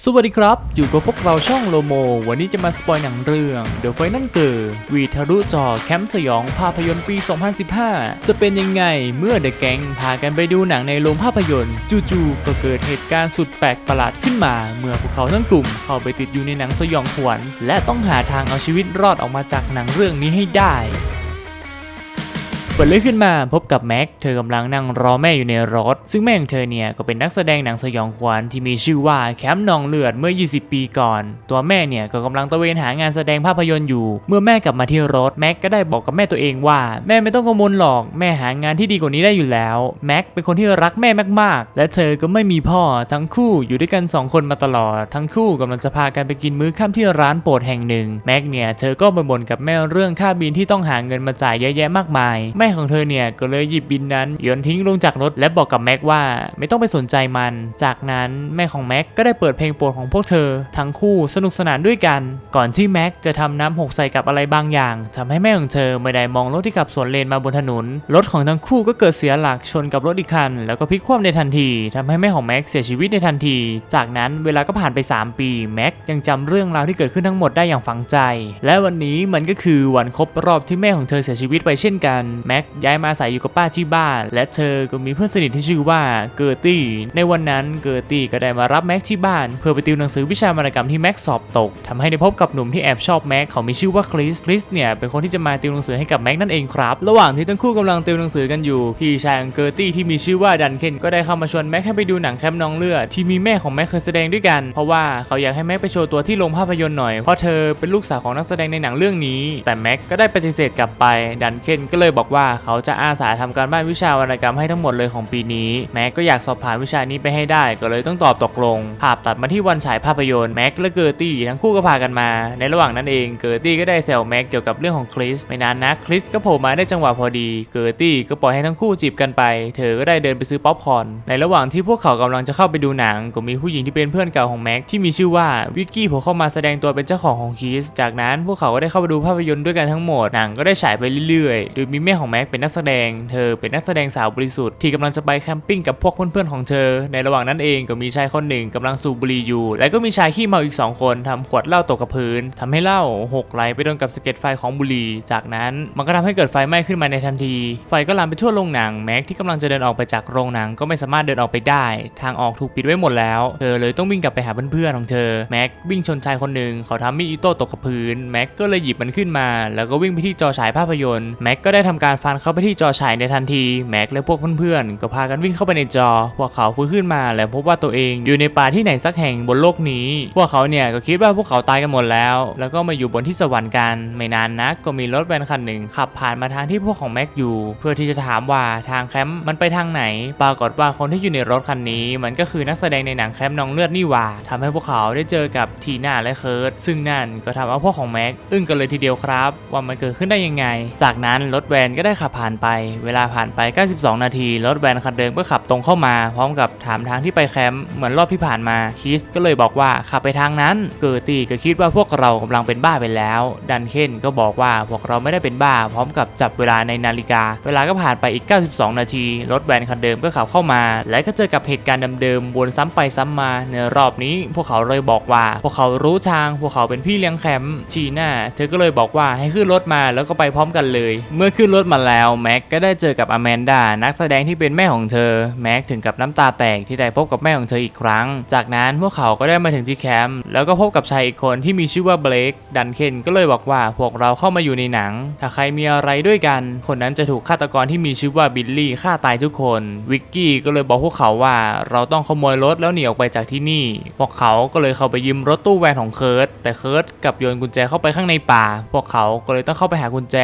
สวัสดีครับ อยู่กับพวกเราช่องโลโม วันนี้จะมาสปอยหนังเรื่อง The Final Girl วีทะลุจอแคมป์สยองภาพยนตร์ปี 2015 จะเป็นยังไงเมื่อเดอะแก๊งพากันไปดูหนังในโรงภาพยนตร์ จู่ๆก็เกิดเหตุการณ์สุดแปลกประหลาดขึ้นมา เมื่อพวกเขาทั้งกลุ่มเข้าไปติดอยู่ในหนังสยองขวัญและต้องหาทางเอาชีวิตรอดออกมาจากหนังเรื่องนี้ให้ได้ เปิดเลยขึ้นมาพบกับแม็ก เธอกำลังนั่งรอแม่อยู่ในรถ ซึ่งแม่ของเธอเนี่ยก็เป็นนักแสดงหนังสยองขวัญที่มีชื่อว่าแคมป์นองเลือดเมื่อ 20 ปีก่อน ตัวแม่เนี่ยก็กำลังตระเวนหางานแสดงภาพยนตร์อยู่ เมื่อแม่กลับมาที่รถแม็กก็ได้บอกกับแม่ตัวเองว่า แม่ไม่ต้องกังวลหรอกแม่หางานที่ดีกว่านี้ได้อยู่แล้วแม็กเป็นคนที่รักแม่มากๆ และเธอก็ไม่มีพ่อทั้งคู่อยู่ด้วยกันสองคนมาตลอด ทั้งคู่กำลังจะพากันไปกินมื้อค่ำที่ร้านโปรดแห่งหนึ่งแม็กเนี่ยเธอก็บ่นกับแม่เรื่องค่าบินที่ต้องหาเงินมาจ่ายเยอะแยะมากมายม่ของเธอเนี่ยก็เลยหยิบบินนั้นโยนทิ้งลงจากรถและบอกกับแม็กว่าไม่ต้องไปสนใจมัน จากนั้นแม่ของแม็กก็ได้เปิดเพลงโปรดของพวกเธอ ทั้งคู่สนุกสนานด้วยกัน ก่อนที่แม็กจะทำน้ำหกใส่กับอะไรบางอย่างทำให้แม่ของเธอไม่ได้มองรถที่ขับสวนเลนมาบนถนนรถของทั้งคู่ก็เกิดเสียหลักชนกับรถอีกคัน แล้วก็พลิกคว่ำในทันทีทำให้แม่ของแม็กเสียชีวิตในทันที จากนั้นเวลาก็ผ่านไป 3 ปีแม็กยังจำเรื่องราวที่เกิดขึ้นทั้งหมดได้อย่างฝังใจ และวันนี้มันก็คือวันครบรอบที่แม่ของเธอเสียชีวิตไปเช่นกันแม็กย้ายมาอาศัยอยู่กับป้าที่บ้าน และเธอก็มีเพื่อนสนิทที่ชื่อว่าเกอร์ตี้ ในวันนั้นเกอร์ตี้ก็ได้มารับแม็กที่บ้าน เพื่อไปติวหนังสือวิชาวรรณกรรมที่แม็กสอบตกทำให้ได้พบกับหนุ่มที่แอบชอบแม็กเขามีชื่อว่าคริสคริสเนี่ยเป็นคนที่จะมาติวหนังสือให้กับแม็กนั่นเองครับ ระหว่างที่ทั้งคู่กำลังติวหนังสือกันอยู่พี่ชายของเกอร์ตี้ที่มีชื่อว่าดันเคนก็ได้เข้ามาชวนแม็กให้ไปดูหนังแคมป์น้องเลือดที่มีแม่ของแม็กเคยแสดงด้วยกัน เพราะว่าเขาอยากให้แม็กไปโชว์ตัวที่โรงภาพยนตร์หน่อยเพราะเธอเป็นลูกสาวของนักแสดงในหนังเรื่องนี้ แต่แม็กก็ได้ปฏิเสธกลับไปดันเคนก็เลยบอกว่าเขาจะอาสาทำการบ้านวิชาวรรณกรรมให้ทั้งหมดเลยของปีนี้ แม็กก็อยากสอบผ่านวิชานี้ไปให้ได้ ก็เลยต้องตอบตกลง ภาพตัดมาที่วันฉายภาพยนตร์แม็กและเกอร์ตี้ทั้งคู่ก็พากันมา ในระหว่างนั้นเองเกอร์ตี้ก็ได้แซวแม็กเกี่ยวกับเรื่องของคริสไม่นานนะคริสก็โผล่มาได้จังหวะพอดี เกอร์ตี้ก็ปล่อยให้ทั้งคู่จีบกันไป เธอก็ได้เดินไปซื้อป๊อปคอร์นในระหว่างที่พวกเขากำลังจะเข้าไปดูหนัง ก็มีผู้หญิงที่เป็นเพื่อนเก่าของแม็กที่มีชื่อว่าวิกกี้โผล่เข้ามาแสดงตัวเป็นเจ้าของของคริสจากนั้นพวกเขาก็ได้เข้าไปดูภาพยนตร์ด้วยกันทั้งหมดหนังก็ได้ฉายไปเรื่อยๆโดยมีแม่ของแม็กเป็นนักแสดง เธอเป็นนักแสดงสาวบริสุทธิ์ที่กำลังจะไปแคมปิ้งกับพวกเพื่อนๆของเธอ ในระหว่างนั้นเองก็มีชายคนหนึ่งกำลังสูบบุหรี่อยู่ และก็มีชายขี้เมาอีก 2 คนทำขวดเหล้าตกกับพื้นทำให้เหล้าหกไหลไปโดนกับสะเก็ดไฟของบุหรี่ จากนั้นมันก็ทำให้เกิดไฟไหม้ขึ้นมาในทันที ไฟก็ลามไปทั่วโรงหนังแม็กที่กำลังจะเดินออกไปจากโรงหนังก็ไม่สามารถเดินออกไปได้ ทางออกถูกปิดไว้หมดแล้ว เธอเลยต้องวิ่งกลับไปหาเพื่อนๆของเธอแม็กวิ่งชนชายคนหนึ่งเขาทำมีดอิโต้ตกกับพื้นแม็กก็เลยหยิบมันขึ้นมา แล้วก็วิ่งไปที่จอฉายภาพยนตร์แม็กก็ได้ทำการฟันเข้าไปที่จอฉายในทันที แม็กและพวกเพื่อนๆ ก็พากันวิ่งเข้าไปในจอ พวกเขาฟื้นขึ้นมาและพบว่าตัวเองอยู่ในป่าที่ไหนสักแห่งบนโลกนี้ พวกเขาเนี่ยก็คิดว่าพวกเขาตายกันหมดแล้ว แล้วก็มาอยู่บนที่สวรรค์กัน ไม่นานนักก็มีรถแวนคันหนึ่งขับผ่านมาทางที่พวกของแม็กอยู่ เพื่อที่จะถามว่าทางแคมป์มันไปทางไหน ปรากฏว่าคนที่อยู่ในรถคันนี้ มันก็คือนักแสดงในหนังแคมป์น้องเลือดนี่ว่าทำให้พวกเขาได้เจอกับทีน่าและเคิร์ตซึ่งนั่นก็ทำเอาพวกของแม็กอึ้งกันเลยทีเดียวครับ ว่ามันเกิดขึ้นได้ยังไง จากนั้นรถแวนก็ได้ขับผ่านไป เวลาผ่านไป 92 นาที รถแวนคันเดิมก็ขับตรงเข้ามา พร้อมกับถามทางที่ไปแคมป์ เหมือนรอบที่ผ่านมา คิสก็เลยบอกว่าขับไปทางนั้น เกอร์ตี้ก็คิดว่าพวกเรากำลังเป็นบ้าไปแล้ว ดันเคนก็บอกว่าพวกเราไม่ได้เป็นบ้า พร้อมกับจับเวลาในนาฬิกา เวลาก็ผ่านไปอีก 92 นาที รถแวนคันเดิมก็ขับเข้ามา และก็เจอกับเหตุการณ์เดิมๆ วนซ้ำไปซ้ำมา ในรอบนี้ พวกเขาเลยบอกว่า พวกเขารู้ทาง พวกเขาเป็นพี่เลี้ยงแคมป์ชีน่าเธอก็เลยบอกว่าให้ขึ้นรถมาแล้วก็ไปพร้อมกันเลย เมื่อขึ้นรถมาแล้วแม็กก็ได้เจอกับอแมนดานักแสดงที่เป็นแม่ของเธอแม็กถึงกับน้ำตาแตกที่ได้พบกับแม่ของเธออีกครั้ง จากนั้นพวกเขาก็ได้มาถึงที่แคมป์แล้วก็พบกับชายอีกคนที่มีชื่อว่าเบลกดันเคนก็เลยบอกว่าพวกเราเข้ามาอยู่ในหนัง ถ้าใครมีอะไรด้วยกัน คนนั้นจะถูกฆาตกรที่มีชื่อว่าบิลลี่ฆ่าตายทุกคนวิกกี้ก็เลยบอกพวกเขาว่าเราต้องขโมยรถแล้วหนีออกไปจากที่นี่ พวกเขาก็เลยเข้าไปยืมรถตู้แวนของเคิร์ตแต่เคิร์ตกับโยนกุญแจเข้าไปข้างในป่า พวกเขาก็เลยต้องเข้าไปหากุญแจ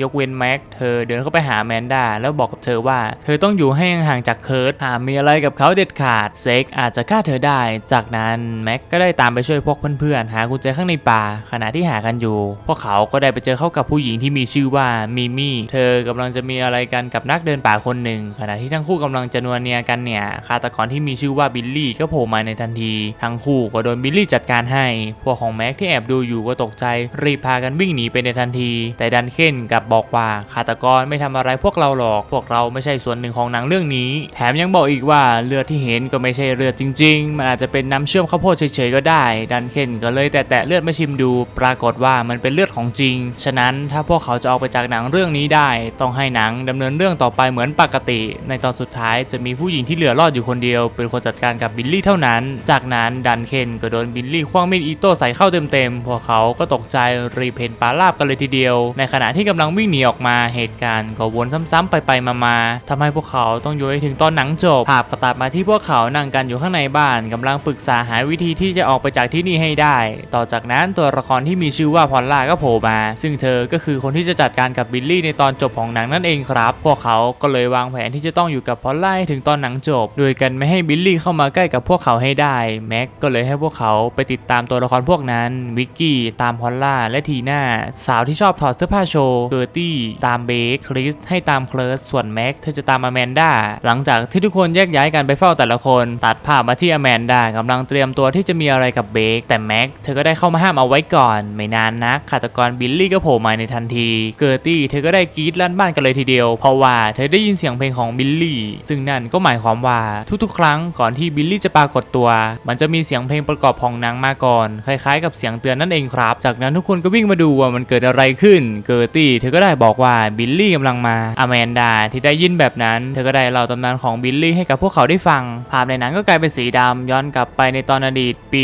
ยกเว้นแม็กเธอเดินเข้าไปหาแมนดาแล้วบอกกับเธอว่า เธอต้องอยู่ให้ห่างจากเคิร์ตหากมีอะไรกับเขาเด็ดขาดเซ็กอาจจะฆ่าเธอได้ จากนั้นแม็กก็ได้ตามไปช่วยพวกเพื่อนๆหากุญแจข้างในป่า ขณะที่หากันอยู่ พวกเขาก็ได้ไปเจอเข้ากับผู้หญิงที่มีชื่อว่ามิมี่เธอกำลังจะมีอะไรกันกับนักเดินป่าคนหนึ่ง ขณะที่ทั้งคู่กำลังจะนัวเนียกันเนี่ยฆาตกรที่มีชื่อว่าบิลลี่ก็โผล่มาในทันที ทั้งคู่ก็โดนบิลลี่จัดการให้ พวกของแม็กที่แอบดูอยู่ก็ตกใจรีบพากันวิ่งหนีไปในทันที แต่ดันเคนกับบอกว่าฆาตกรรไม่ทำอะไรพวกเราหรอก พวกเราไม่ใช่ส่วนหนึ่งของหนังเรื่องนี้ แถมยังบอกอีกว่าเลือดที่เห็นก็ไม่ใช่เลือดจริง ๆ มันอาจจะเป็นน้ำเชื่อมข้าวโพดเฉยๆก็ได้ ดันเคนก็เลยแตะเลือดมาชิมดู ปรากฏว่ามันเป็นเลือดของจริง ฉะนั้นถ้าพวกเขาจะออกไปจากหนังเรื่องนี้ได้ ต้องให้หนังดำเนินเรื่องต่อไปเหมือนปกติ ในตอนสุดท้ายจะมีผู้หญิงที่เหลือรอดอยู่คนเดียว เป็นคนจัดการกับบิลลี่เท่านั้น จากนั้นดันเคนก็โดนบิลลี่คว้างมีดอิโต้ใส่เข้าเต็มๆพวกเขาก็ตกใจรีเพนปาลาบกันเลยทีเดียว ในขณะที่กำลังวิ่งหนีออกมาเหตุการณ์ก็วนซ้ำๆไปๆมาๆทำให้พวกเขาต้องอยู่ให้ถึงตอนหนังจบภาพก็ตัดมาที่พวกเขานั่งกันอยู่ข้างในบ้านกำลังปรึกษาหาวิธีที่จะออกไปจากที่นี่ให้ได้ ต่อจากนั้นตัวละครที่มีชื่อว่าพอลล่าก็โผล่มา ซึ่งเธอก็คือคนที่จะจัดการกับบิลลี่ในตอนจบของหนังนั่นเองครับ พวกเขาก็เลยวางแผนที่จะต้องอยู่กับพอลล่าให้ถึงตอนหนังจบ โดยกันไม่ให้บิลลี่เข้ามาใกล้กับพวกเขาให้ได้แม็กก็เลยให้พวกเขาไปติดตามตัวละครพวกนั้นวิกกี้ตามพอลล่าและทีน่าสาวที่ชอบถอดเสื้อผ้าโชว์เกอร์ตี้ตามเบคริสให้ตามเคลิร์สส่วนแม็กเธอจะตามอแมนด้าหลังจากที่ทุกคนแยกย้ายกันไปเฝ้าแต่ละคน ตัดภาพมาที่อแมนด้ากำลังเตรียมตัวที่จะมีอะไรกับเบคแต่แม็กเธอก็ได้เข้ามาห้ามเอาไว้ก่อน ไม่นานนักฆาตกรบิลลี่ก็โผล่มาในทันที เกอร์ตี้เธอก็ได้กรีดลั่นบ้านกันเลยทีเดียว เพราะว่าเธอได้ยินเสียงเพลงของบิลลี่ซึ่งนั่นก็หมายความว่าทุกๆ ครั้งก่อนที่บิลลี่จะปรากฏตัว มันจะมีเสียงเพลงประกอบของนังมาก่อนคล้ายๆ กับเสียงเตือนนั่นเองครับ จากนั้นทุกคนก็วิ่งมาดูว่ามันเกิดอะไรขึ้น เกอร์ตี้เธอก็ได้บอกว่าบิลลี่กำลังมาอแมนดาที่ได้ยินแบบนั้น เธอก็ได้เล่าตำนานของบิลลี่ให้กับพวกเขาได้ฟัง ภาพในหนังก็กลายเป็นสีดำย้อนกลับไปในตอนอดีตปี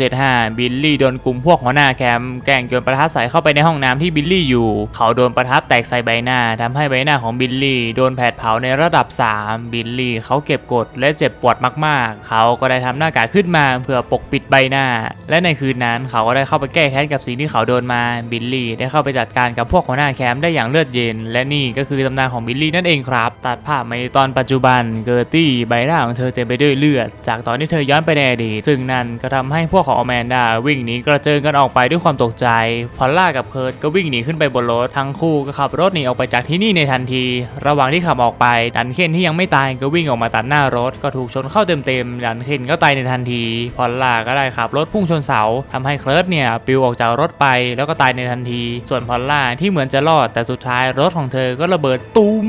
1975 บิลลี่โดนกลุ่มพวกหัวหน้าแคมป์แกล้งโยนประทัดใส่เข้าไปในห้องน้ำที่บิลลี่อยู่ เขาโดนประทัดแตกใส่ใบหน้าทำให้ใบหน้าของบิลลี่โดนแผดเผาในระดับ 3 บิลลี่เขาเก็บกดและเจ็บปวดมากๆ เขาก็ได้ทำหน้ากากขึ้นมาเพื่อปกปิดใบหน้า และในคืนนั้นเขาก็ได้เข้าไปแก้แค้นกับสิ่งที่เขาโดนมาบิลลี่ได้เข้าไปจัดการกับพวกหัวหน้าแคมป์ได้อย่างเลือดเย็นและนี่ก็คือตำนานของบิลลี่นั่นเองครับ ตัดภาพมาในตอนปัจจุบันเกอร์ตี้ใบหน้าของเธอเต็มไปด้วยเลือด จากตอนที่เธอย้อนไปในอดีตซึ่งนั่นก็ทำให้พวกของอแมนดาวิ่งหนีกระเจิงกันออกไปด้วยความตกใจ พอลล่ากับเคิร์ตก็วิ่งหนีขึ้นไปบนรถทั้งคู่ก็ขับรถหนีออกไปจากที่นี่ในทันที ระหว่างที่ขับออกไปดันเคนที่ยังไม่ตายก็วิ่งออกมาตัดหน้ารถก็ถูกชนเข้าเต็มๆดันเคนก็ตายในทันที พอลล่าก็ได้ขับรถพุ่งชนเสาทำให้เคิร์ตเนี่ยปลิวออกจากรถไปแล้วก็ตายในทันที ส่วนพอลล่าที่เหมือนจะรอดแต่สุดท้ายรถของเธอก็ระเบิดตุ้ม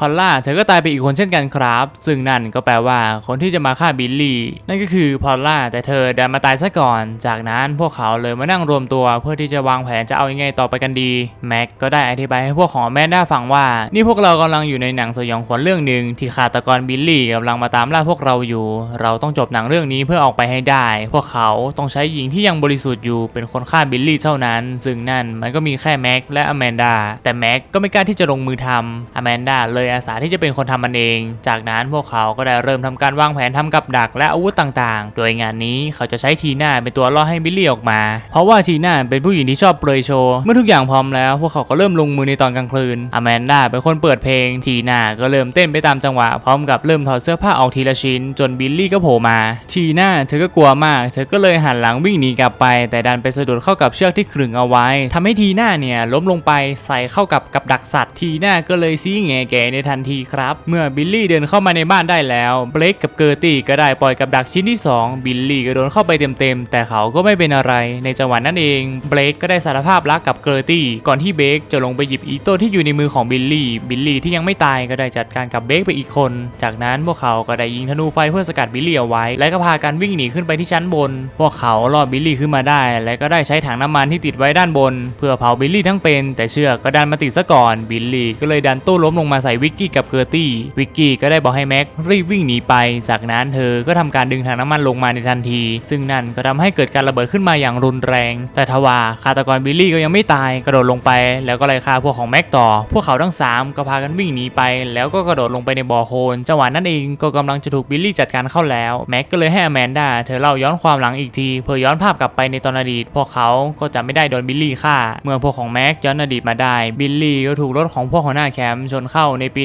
พอลล่าเธอก็ตายไปอีกคนเช่นกันครับ ซึ่งนั่นก็แปลว่าคนที่จะมาฆ่าบิลลี่ นั่นก็คือพอลล่าแต่เธอดันมาตายซะก่อน จากนั้นพวกเขาเลยมานั่งรวมตัวเพื่อที่จะวางแผนจะเอายังไงต่อไปกันดีแม็กก็ได้อธิบายให้พวกของแมนด้าฟังว่า นี่พวกเรากำลังอยู่ในหนังสยองขวัญเรื่องหนึ่งที่ฆาตกรบิลลี่กำลังมาตามล่าพวกเราอยู่ เราต้องจบหนังเรื่องนี้เพื่อออกไปให้ได้ พวกเขาต้องใช้หญิงที่ยังบริสุทธิ์อยู่เป็นคนฆ่าบิลลี่เท่านั้น ซึ่งนั่นมันก็มีแค่แม็กและอแมนดาแต่แม็กก็ไม่กล้าที่จะลงมือทำอแมนดาเลยยอาสาที่จะเป็นคนทำมันเอง จากนั้นพวกเขาก็ได้เริ่มทำการวางแผนทำกับดักและอาวุธต่างๆ โดยงานนี้เขาจะใช้ทีน่าเป็นตัวล่อให้บิลลี่ออกมา เพราะว่าทีน่าเป็นผู้หญิงที่ชอบเปรยโชว์ เมื่อทุกอย่างพร้อมแล้ว พวกเขาก็เริ่มลงมือในตอนกลางคืนอแมนดาเป็นคนเปิดเพลง ทีน่าก็เริ่มเต้นไปตามจังหวะ พร้อมกับเริ่มถอดเสื้อผ้าออกทีละชิ้น จนบิลลี่ก็โผล่มา ทีน่าเธอก็กลัวมาก เธอก็เลยหันหลังวิ่งหนีกลับไป แต่ดันไปสะดุดเข้ากับเชือกที่ขึงเอาไว้ทำให้ทีน่าเนี่ยล้มลงไปใส่เข้ากับกับดักสัตว์ทีน่าก็เลยซีแงแกในทันทีครับ เมื่อบิลลี่เดินเข้ามาในบ้านได้แล้วเบลกกับเกอร์ตี้ก็ได้ปล่อยกับดักชิ้นที่สองบิลลี่ก็โดนเข้าไปเต็มๆ แต่เขาก็ไม่เป็นอะไร ในจังหวะนั้นเองเบลกก็ได้สารภาพรักกับเกอร์ตี้ก่อนที่เบคจะลงไปหยิบอีโต้ที่อยู่ในมือของบิลลี่บิลลี่ที่ยังไม่ตายก็ได้จัดการกับเบคไปอีกคน จากนั้นพวกเขาก็ได้ยิงธนูไฟเพื่อสกัดบิลลี่เอาไว้ และก็พากันวิ่งหนีขึ้นไปที่ชั้นบน พวกเขารอดบิลลี่ขึ้นมาได้ และก็ได้ใช้ถังน้ำมันที่ติดไว้ด้านบน เพื่อเผาบิลลี่ทั้งเป็น แต่เชือกก็ดันมาติดซะก่อนบิลลี่ก็เลยดันตู้ล้มลงมาใส่วิกกี้กับเกอร์ตี้วิกกี้ก็ได้บอกให้แม็กรีบวิ่งหนีไป จากนั้นเธอก็ทำการดึงถังน้ำมันลงมาในทันที ซึ่งนั่นก็ทำให้เกิดการระเบิดขึ้นมาอย่างรุนแรง แต่ทว่าฆาตกรบิลลี่ก็ยังไม่ตายกระโดดลงไป แล้วก็ไล่ฆ่าพวกของแม็กต่อ พวกเขาทั้ง 3 ก็พากันวิ่งหนีไป แล้วก็กระโดดลงไปในบ่อโคลนจังหวะนั้นเองก็กำลังจะถูกบิลลี่จัดการเข้าแล้วแม็กก็เลยให้อแมนดาเธอเล่าย้อนความหลังอีกทีเพื่อย้อนภาพกลับไปในตอนอดีตพวกเขาก็จะไม่ได้โดนบิลลี่ฆ่า เมื่อพวกของแม็กย้อนอดีตมาได้บิลลี่ก็ถูกรถของพวกหัวหน้าแคมป์ชนเข้าในปี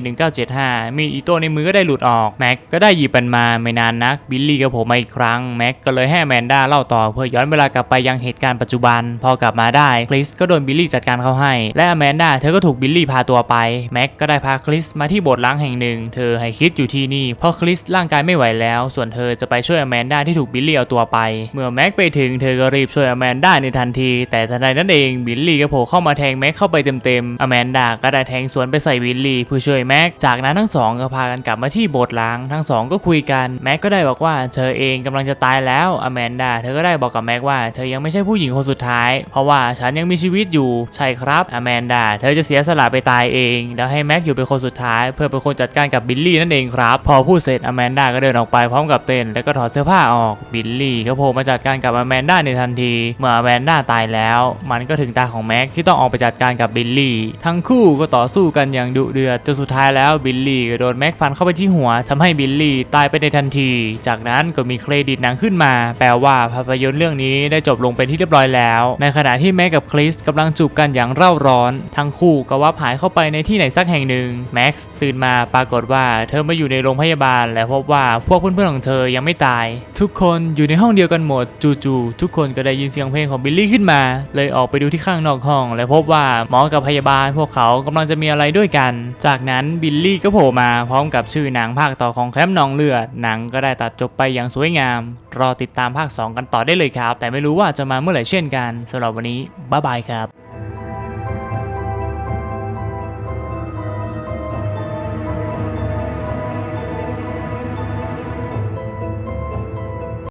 1975 มีดอีโต้ในมือก็ได้หลุดออก แม็กก็ได้หยิบมันมาไม่นานนัก บิลลี่ก็โผล่มาอีกครั้ง แม็กก็เลยให้แมนด้าเล่าต่อเพื่อย้อนเวลากลับไปยังเหตุการณ์ปัจจุบัน พอกลับมาได้คริสก็โดนบิลลี่จัดการเข้าให้ และแมนด้าเธอก็ถูกบิลลี่พาตัวไป แม็กก็ได้พาคริสมาที่โบสถ์ล้างแห่งหนึ่ง เธอให้คริสอยู่ที่นี่ เพราะคริสร่างกายไม่ไหวแล้ว ส่วนเธอจะไปช่วยแมนด้าที่ถูกบิลลี่เอาตัวไป เมื่อแม็กไปถึงเธอก็รีบช่วยแมนด้าในทันที แต่ทันใดนั้นเองบิลลี่ก็โผล่เข้ามาแทงแม็กเข้าไปเต็มๆอแมนดาก็ได้แทงสวนไปใส่บิลลี่เพื่อช่วยแม็ก จากนั้นทั้งสองก็พากันกลับมาที่โบสถ์ล้าง ทั้งสองก็คุยกัน แม็กก็ได้บอกว่าเธอเองกำลังจะตายแล้วอแมนดา เธอก็ได้บอกกับแม็กว่าเธอยังไม่ใช่ผู้หญิงคนสุดท้าย เพราะว่าฉันยังมีชีวิตอยู่ ใช่ครับอแมนดา เธอจะเสียสละไปตายเอง แล้วให้แม็กอยู่เป็นคนสุดท้าย เพื่อเป็นคนจัดการกับบิลลี่นั่นเองครับ พอพูดเสร็จอแมนดาก็เดินออกไปพร้อมกับเต้นแล้วก็ถอดเสื้อผ้าออก บิลลี่ก็โผล่มาจัดการกับอแมนดาในทันที เมื่ออแมนดาตายแล้ว มันก็ถึงตาของแม็กที่ต้องออกไปจัดการกับบิลลี่ ทั้งคู่ก็ต่อสู้กันอย่างดุเดือดจนสุดท้ายแล้วบิลลี่ก็โดนแม็กฟันเข้าไปที่หัวทำให้บิลลี่ตายไปในทันที จากนั้นก็มีเครดิตหนังขึ้นมา แปลว่าภาพยนตร์เรื่องนี้ได้จบลงเป็นที่เรียบร้อยแล้ว ในขณะที่แม็กกับคริสกำลังจูบกันอย่างเร่าร้อน ทั้งคู่ก็วับหายเข้าไปในที่ไหนสักแห่งหนึ่งแม็กซ์ตื่นมาปรากฏว่าเธอมาอยู่ในโรงพยาบาล และพบว่าพวกเพื่อนๆของเธอยังไม่ตาย ทุกคนอยู่ในห้องเดียวกันหมดจู่ๆทุกคนก็ได้ยินเสียงเพลงของบิลลี่ขึ้นมา เลยออกไปดูที่ข้างนอกห้อง และพบว่าหมอกับพยาบาลพวกเขากำลังจะมีอะไรด้วยกัน จากนั้นบิลลี่ก็โผล่มาพร้อมกับชื่อนางภาคต่อของแคมป์นองเลือดหนังก็ได้ตัดจบไปอย่างสวยงาม รอติดตามภาค 2 กันต่อได้เลยครับ แต่ไม่รู้ว่าจะมาเมื่อไหร่เช่นกันสำหรับวันนี้บ๊ายบายครับ